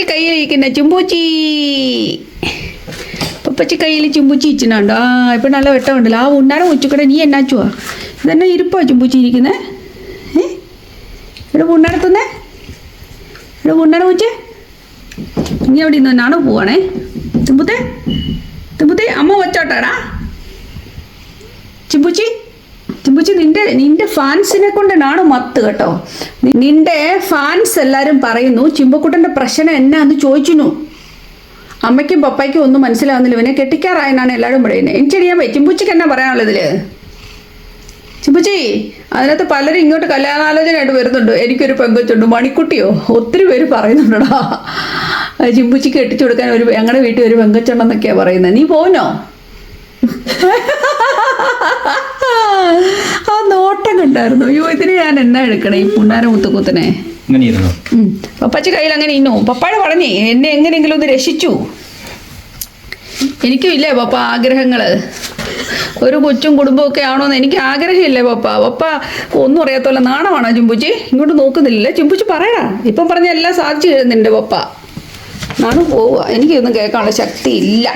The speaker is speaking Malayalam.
പപ്പച്ചി കയ്യിലിരിക്കുന്ന ചുമ്പൂച്ചി പപ്പച്ചി കയ്യിൽ ചുമ്പൂച്ചി ഇച്ചിനുണ്ടോ? ആ ഇപ്പം നല്ല വെട്ടമുണ്ടല്ലോ. ആ ഉണ്ണാരം ഉച്ചക്കടെ നീ എന്നാച്ചുവാ ഇതന്നെ ഇരിപ്പോ ചുമ്പൂച്ചി ഇരിക്കുന്നേ? ഏ? ഇവിടെ ഉണ്ണാരത്തുന്നേ? ഇവിടെ ഉണ്ണാരം വെച്ചേ നീ അവിടെ ഇന്ന് നാണോ പോവാണേ. തുമ്പുത്തേ? തുമ്പുത്തേ? അമ്മ വച്ചോട്ടാടാ ചിമ്പുച്ചി ചിമ്പുച്ചി നിന്റെ നിന്റെ ഫാൻസിനെ കൊണ്ട് നാണു മത്ത് കേട്ടോ. നിന്റെ ഫാൻസ് എല്ലാവരും പറയുന്നു ചിമ്പക്കുട്ടന്റെ പ്രശ്നം എന്നാന്ന് ചോദിച്ചു അമ്മയ്ക്കും പപ്പയ്ക്കും ഒന്നും മനസ്സിലാവുന്നില്ല. ഇവനെ കെട്ടിക്കാറായെന്നാണ് എല്ലാവരും പറയുന്നത്. എനിക്കറിയാൻ പറ്റും ചിമ്പുച്ചിക്ക് എന്നാ പറയാനുള്ളത് ഇതിൽ? ചിമ്പുച്ചി അതിനകത്ത് പലരും ഇങ്ങോട്ട് കല്യാണാലോചനയായിട്ട് വരുന്നുണ്ട്. എനിക്കൊരു പെങ്കൊച്ചുണ്ട് മണിക്കുട്ടിയോ? ഒത്തിരി പേര് പറയുന്നുണ്ടടാ. ചിമ്പുച്ചിക്ക് കെട്ടിച്ചു കൊടുക്കാൻ ഒരു ഞങ്ങളുടെ വീട്ടിൽ ഒരു പെങ്കൊച്ചുണ്ടെന്നൊക്കെയാ പറയുന്നത്. നീ പോനോ ആ നോട്ടം കണ്ടായിരുന്നു അയ്യോ ഇതിന് ഞാൻ എന്നാ എടുക്കണേ? ഈ പുണ്ണാര മുത്തുക്കുത്തനെ. പപ്പാച്ചി കയ്യിൽ അങ്ങനെ ഇന്നു. പപ്പാടെ പറഞ്ഞേ എന്നെ എങ്ങനെയെങ്കിലും ഒന്ന് രക്ഷിച്ചു. എനിക്കും ഇല്ലേ പപ്പ ആഗ്രഹങ്ങൾ. ഒരു കൊച്ചും കുടുംബമൊക്കെ ആണോന്ന് എനിക്ക് ആഗ്രഹമില്ലേ പപ്പ. പപ്പ ഒന്നും അറിയാത്തോല്ല നാണമാണോ ചിമ്പുച്ചി? ഇങ്ങോട്ട് നോക്കുന്നില്ല. ചിമ്പുച്ചി പറയടാ. ഇപ്പം പറഞ്ഞ എല്ലാം സാധിച്ചു തരുന്നുണ്ട് പപ്പ. നാണു പോവുക. എനിക്കൊന്നും കേൾക്കാനുള്ള ശക്തി ഇല്ല